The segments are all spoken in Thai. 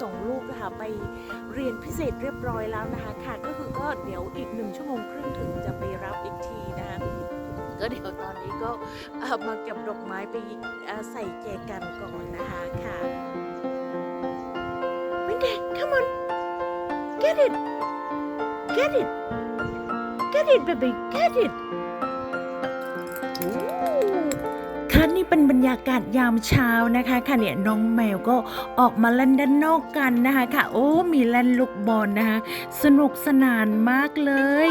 ส่งลูกนะคะไปเรียนพิเศษเรียบร้อยแล้วนะคะค่ะก็คือก็เดี๋ยวอีกหนึ่งชั่วโมงครึ่งถึงจะไปรับอีกทีนะคะก็เดี๋ยวตอนนี้ก็มาเก็บดอกไม้ไปใส่แจกันก่อนนะคะค่ะ Windy come on get it get it get it baby get it นี่เป็นบรรยากาศยามเช้านะคะ ค่ะเนี่ยน้องแมวก็ออกมาเล่นด้านนอกกันนะคะค่ะ โอ้มีเล่นลูกบอลนะคะ สนุกสนานมากเลย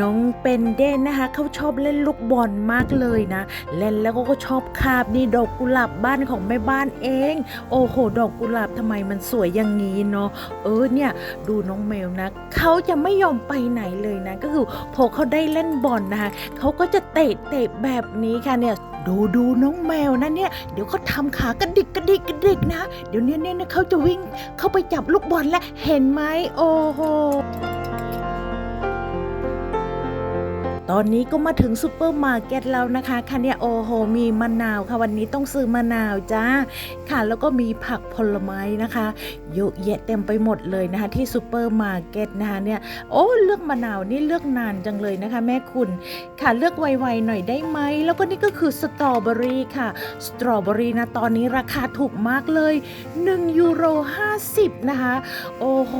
น้องเป็นเด่นนะคะเขาชอบเล่นลูกบอลมากเลยนะ เล่นแล้วก็ชอบคาบนี่ดอกกุหลาบบ้านของแม่บ้านเอง โอ้โห ดอกกุหลาบทำไมมันสวยอย่างนี้เนาะเออเนี่ยดูน้องแมวนะเขาจะไม่ยอมไปไหนเลยนะ ก็คือพอเขาได้เล่นบอลนะคะเขาก็จะเตะเตะแบบนี้ค่ะเนี่ยดูดูน้องแมวนะเนี่ยเดี๋ยวเขาทำขากระดิกกระดิกกระดิกนะ เดี๋ยวเนี้เนี่ยเขาจะวิ่งเข้าไปจับลูกบอลแล้วเห็นไหมโอ้โห ตอนนี้ก็มาถึงซูเปอร์มาร์เก็ตแล้วนะคะค่ะเนี่ยโอ้โหมีมะนาวค่ะวันนี้ต้องซื้อมะนาวจ้าค่ะ แล้วก็มีผักผลไม้นะคะเยอะแยะเต็มไปหมดเลยนะคะ ที่ซูเปอร์มาร์เก็ตนะคะเนี่ยโอ้เลือกมะนาวนี่เลือกนานจังเลยนะคะ แม่คุณค่ะเลือกไวๆหน่อยได้ไหมแล้วก็นี่ก็คือสตรอเบอรี่ค่ะสตรอเบอรี่นะตอนนี้ราคาถูกมากเลย1ยูโร50นะคะโอ้โห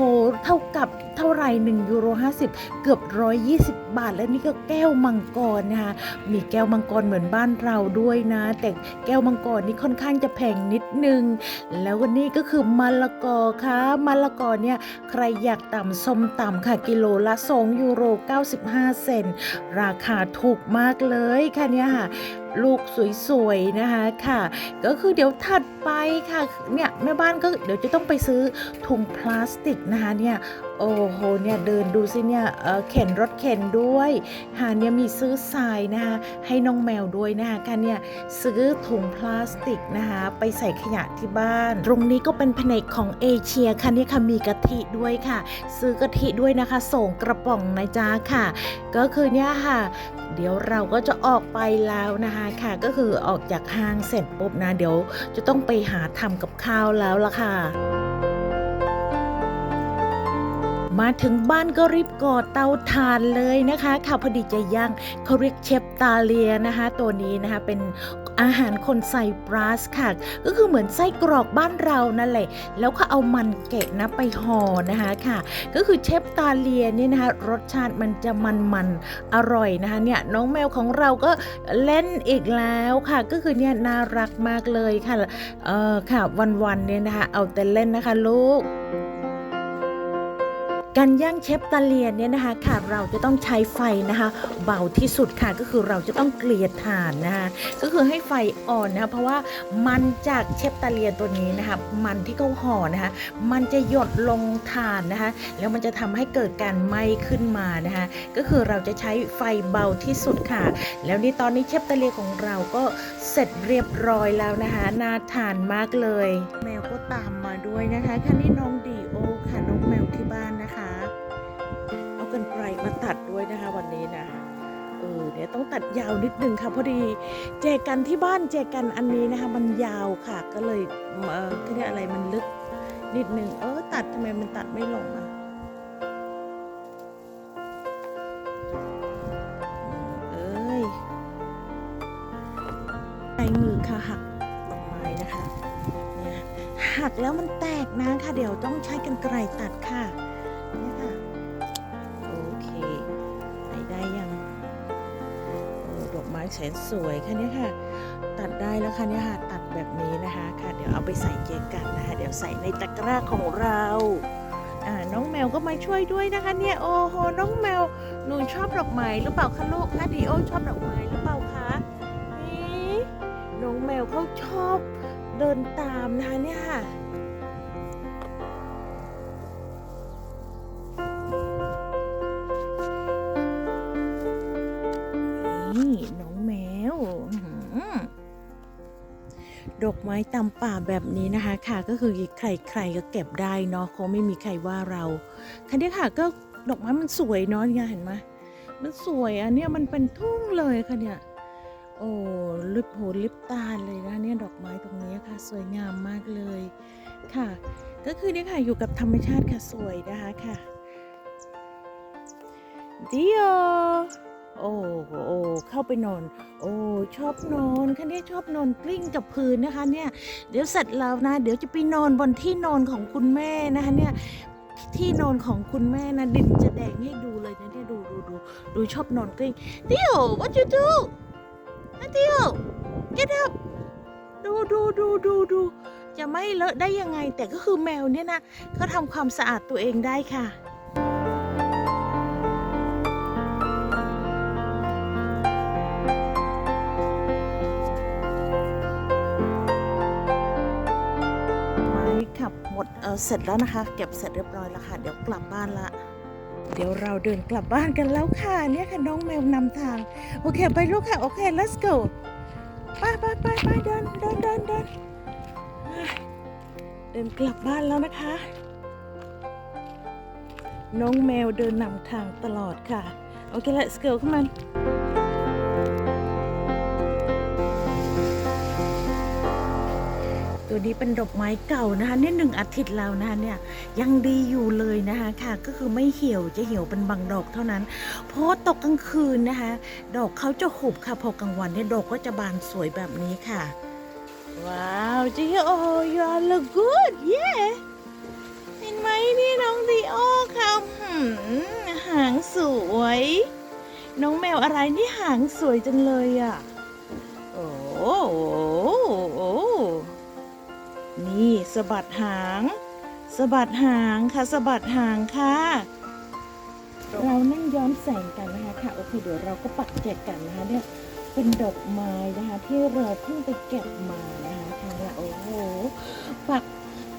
เท่ากับ เท่าไหร่1ยูโร50 เกือบ 120 บาท และนี่ก็แก้วมังกรนะคะมีแก้วมังกรเหมือนบ้านเราด้วยนะ แต่แก้วมังกรนี่ค่อนข้างจะแพงนิดนึง แล้ววันนี้ก็คือมะละกอค่ะมะละกอเนี่ยใครอยากต่ำส้มต่ำค่ะกิโลละ 2 ยูโร 95 เซนต์ราคาถูกมากเลยค่ะเนี่ยค่ะลูกสวยๆนะคะค่ะ ก็คือเดี๋ยวถัดไปค่ะเนี่ยแม่บ้านก็เดี๋ยวจะต้องไปซื้อถุงพลาสติกนะคะเนี่ย โอ้โหเนี่ยเดินดูสิเนี่ยเเข็นรถเข็นด้วยหาเนี่ยมีซื้อทรายนะคะให้น้องแมวด้วยนะคะค่ะเนี่ยซื้อถุงพลาสติกนะคะไปใส่ขยะที่บ้าน ตรงนี้ก็เป็นแผนกของเอเชียค่ะเนี่ยค่ะมีกะทิด้วยค่ะ ซื้อกะทิด้วยนะคะ ส่งกระป๋องนะจ๊ะค่ะ ก็คือเนี่ยค่ะ เดี๋ยวเราก็จะออกไปแล้วนะคะค่ะ ก็คือออกจากห้างเสร็จปุ๊บนะเดี๋ยวจะต้องไปหาทำกับข้าวแล้วล่ะค่ะ มาถึงบ้านก็รีบก่อเตาถ่านเลยนะคะค่ะพอดีจะย่างเขาเรียกเชฟตาเลียนะคะ ตัวนี้นะคะเป็นอาหารคนไซปรัสค่ะ ก็คือเหมือนไส้กรอกบ้านเรานั่นแหละ แล้วก็เอามันแกะนะไปห่อนะคะค่ะ ก็คือเชฟตาเลียเนี่ยนะคะรสชาติมันจะมันๆอร่อยนะคะเนี่ยน้องแมวของเราก็เล่นอีกแล้วค่ะ ก็คือเนี่ยน่ารักมากเลยค่ะเออค่ะวันๆเนี่ยนะคะเอาแต่เล่นนะคะลูก การย่างเชฟตาเลียนเนี่ยนะคะค่ะเราจะต้องใช้ไฟนะคะ เบาที่สุดค่ะก็คือเราจะต้องเกลี่ยถ่านนะคะก็คือให้ไฟอ่อนนะคะเพราะว่ามันจากเชฟตาเลียนตัวนี้นะคะมันที่เขาห่อนะคะมันจะหยดลงถ่านนะคะแล้วมันจะทำให้เกิดการไหม้ขึ้นมานะคะก็คือเราจะใช้ไฟเบาที่สุดค่ะ แล้วนี่ตอนนี้เชฟตาเลียของเราก็เสร็จเรียบร้อยแล้วนะคะน่าทานมากเลย แมวก็ตามมาด้วยนะคะค่ะนี่น้องดีโอค่ะน้องแมวที่บ้าน กันไกลมาตัดด้วยนะคะวันนี้นะเออเดี๋ยวต้องตัดยาวนิดนึงค่ะพอดีแจกันที่บ้านแจกันอันนี้นะคะ มันยาวค่ะก็เลยเออเรียกอะไรมันลึกนิดนึงเออตัดทำไมมันตัดไม่ลงอะเอ้ยใช้มือค่ะหักดอกไม้นะคะหักแล้วมันแตกนะค่ะเดี๋ยวต้องใช้กันไกลตัดค่ะ แสนสวยค่ะเนี่ยค่ะ ตัดได้แล้วค่ะเนี่ยค่ะตัดแบบนี้นะคะค่ะ เดี๋ยวเอาไปใส่เจกันนะคะเดี๋ยวใส่ในตะกร้าของเราอ่าน้องแมวก็มาช่วยด้วยนะคะ เนี่ยโอ้โหน้องแมวหนูชอบดอกไม้หรือเปล่าคะลูกคะดีโอชอบดอกไม้หรือเปล่าคะนี่น้องแมวเขาชอบเดินตามนะคะเนี่ยค่ะ ดอกไม้ตามป่าแบบนี้นะคะค่ะก็คือใครใครก็เก็บได้เนาะคงไม่มีใครว่าเราคันนี้ค่ะก็ดอกไม้มันสวยเนาะเนี่ยเห็นไหมมันสวยอะเนี่ยมันเป็นทุ่งเลยค่ะเนี่ยโอ้ลิบหูลิบตาเลยนะเนี่ยดอกไม้ตรงนี้ค่ะ สวยงามมากเลยค่ะ ก็คือเนี่ยค่ะอยู่กับธรรมชาติค่ะสวยนะคะค่ะดิ โอ้โอ้เข้าไปนอน โอ้ชอบนอนค่ะเนี่ยชอบนอนกลิ้งกับพื้นนะคะเนี่ยเดี๋ยวเสร็จแล้วนะ เดี๋ยวจะไปนอนบนที่นอนของคุณแม่นะคะเนี่ยที่นอนของคุณแม่นะดินจะแดงให้ดูเลยนะเนี่ยดูดูดูดูชอบนอนกลิ้งดิโอ what you do นะดิโอ get up ดูดูดูดูดูจะไม่เลอะได้ยังไง แต่ก็คือแมวเนี่ยนะเขาทำความสะอาดตัวเองได้ค่ะ ดเเสร็จแล้วนะคะ เก็บเสร็จเรียบร้อยแล้วค่ะ เดี๋ยวกลับบ้านละ เดี๋ยวเราเดินกลับบ้านกันแล้วค่ะ เนี่ยค่ะน้องแมวนำทาง โอเคไปลูกค่ะ โอเค let's go ไปไปไปไปเดินเดินเดินเดินเดินกลับบ้านแล้วนะคะ น้องแมวเดินนำทางตลอดค่ะ โอเค let's go ขึ้นมา ตัวนี้เป็นดอกไม้เก่านะคะเนี่ยหนึ่งอาทิตย์แล้วนะคะเนี่ยยังดีอยู่เลยนะคะค่ะ ก็คือไม่เหี่ยวจะเหี่ยวเป็นบางดอกเท่านั้นเพราะตกกลางคืนนะคะ ดอกเขาจะหุบค่ะพอกลางวันเนี่ยดอกก็จะบานสวยแบบนี้ค่ะ ว้าวจีโอ you are look good yeah เห็นไหมนี่น้องดีโอค่ะหางสวย น้องแมวอะไรนี่หางสวยจังเลยอะ โอ้โห นี่สะบัดหางสะบัดหางค่ะสะบัดหางค่ะ เรานั่งย้อมแสงกันนะคะค่ะโอเคเดี๋ยวเราก็ปักแจกกันนะคะเนี่ยเป็นดอกไม้นะคะ ที่เราเพิ่งไปเก็บมานะคะค่ะเนี่ยโอ้โหปัก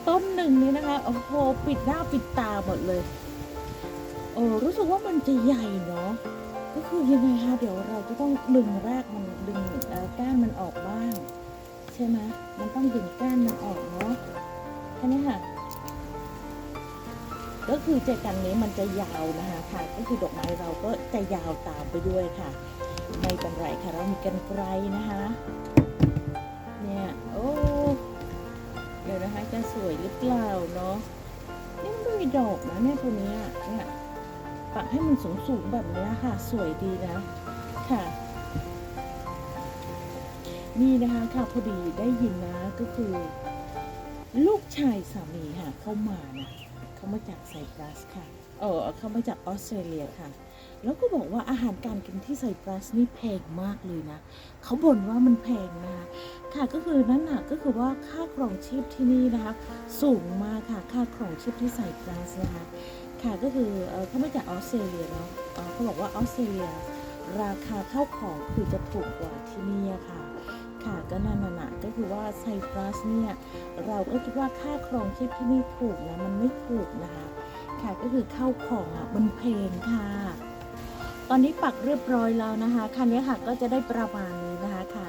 ต้นหนึ่งนี่นะคะโอ้โหปิดหน้าปิดตาหมดเลยโอ้รู้สึกว่ามันจะใหญ่เนาะก็คือยังไงคะเดี๋ยวเราจะต้องดึงรากมันดึงก้านมันออกบ้าง ใช่ไหมมันต้องดึงก้านมันออกเนาะแค่นี้ค่ะ ก็คือเจกันนี้มันจะยาวนะคะค่ะ ก็คือดอกไม้เราก็จะยาวตามไปด้วยค่ะ ไม่เป็นไรค่ะเรามีกันไกลนะคะ เนี่ยโอ้เดี๋ยวนะคะจะสวยหรือเปล่าเนาะนี่มันมีดอกนะเนี่ยตัวเนี้ยเนี่ยปักให้มันสูงสูงๆแบบเนี้ยค่ะ สวยดีนะค่ะ นี่นะคะค่ะพอดีได้ยินนะก็คือ ลูกชายสามีค่ะเข้ามานะเขามาจากไซปรัสค่ะ เออเขามาจากออสเตรเลียค่ะ แล้วก็บอกว่าอาหารการกินที่ไซปรัสนี่แพงมากเลยนะเขาบ่นว่ามันแพงนะคะค่ะก็คือนั่นน่ะก็คือว่าค่าครองชีพที่นี่นะคะ สูงมากค่ะค่าครองชีพที่ไซปรัสนะคะค่ะก็คือเออเขามาจากออสเตรเลียเนาะเออเขาบอกว่าออสเตรเลียราคาข้าวของคือจะถูกกว่าที่นี่ค่ะ ค่ะก็นั่นน่ะนะก็คือว่าไซปรัสเนี่ยเราก็คิดว่าค่าครองชีพที่นี่ถูกนะมันไม่ถูกนะคะค่ะก็คือเข้าของอะมันแพงค่ะ ตอนนี้ปักเรียบร้อยแล้วนะคะคันนี้ค่ะก็จะได้ประมาณนี้นะคะค่ะ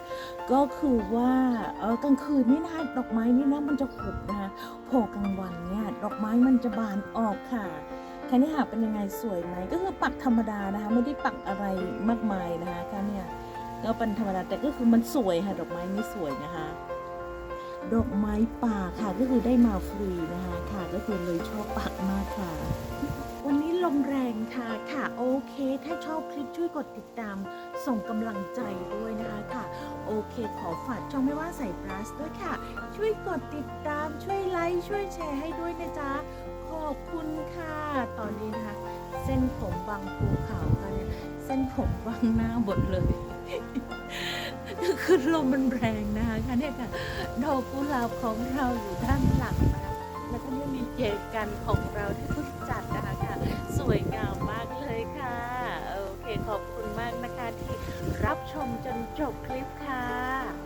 ก็คือว่าเออกลางคืนนี่นะคะดอกไม้นี่นะมันจะหุบนะคะพอกลางวันเนี่ยดอกไม้มันจะบานออกค่ะคันนี้ค่ะเป็นยังไงสวยไหมก็คือปักธรรมดานะคะไม่ได้ปักอะไรมากมายนะคะค่ะเนี่ย ก็เป็นธรรมดาแต่ก็คือมันสวยค่ะดอกไม้นี่สวยนะคะ ดอกไม้ป่าค่ะก็คือได้มาฟรีนะคะค่ะก็คือเลยชอบปักมากค่ะ วันนี้ลมแรงค่ะค่ะโอเค ถ้าชอบคลิปช่วยกดติดตาม ส่งกำลังใจด้วยนะคะค่ะ โอเค ขอฝากช่องไม่ว่าใส่บลัสด้วยค่ะ ช่วยกดติดตามช่วยไลค์ช่วยแชร์ให้ด้วยนะจ๊ะขอบคุณค่ะ ตอนนี้นะคะ เส้นผมบางภูเขาค่ะเนี่ยเส้นผมบางหน้าหมดเลย คือลมมันแรงนะคะเนี่ยค่ะดอกกุหลาบของเราอยู่ด้านหลังนะคะแล้วก็เนี่ยมีเจกันของเราที่พิ่งจัดนะคะะสวยงามมากเลยค่ะโอเคขอบคุณมากนะคะที่รับชมจนจบคลิปค่ะ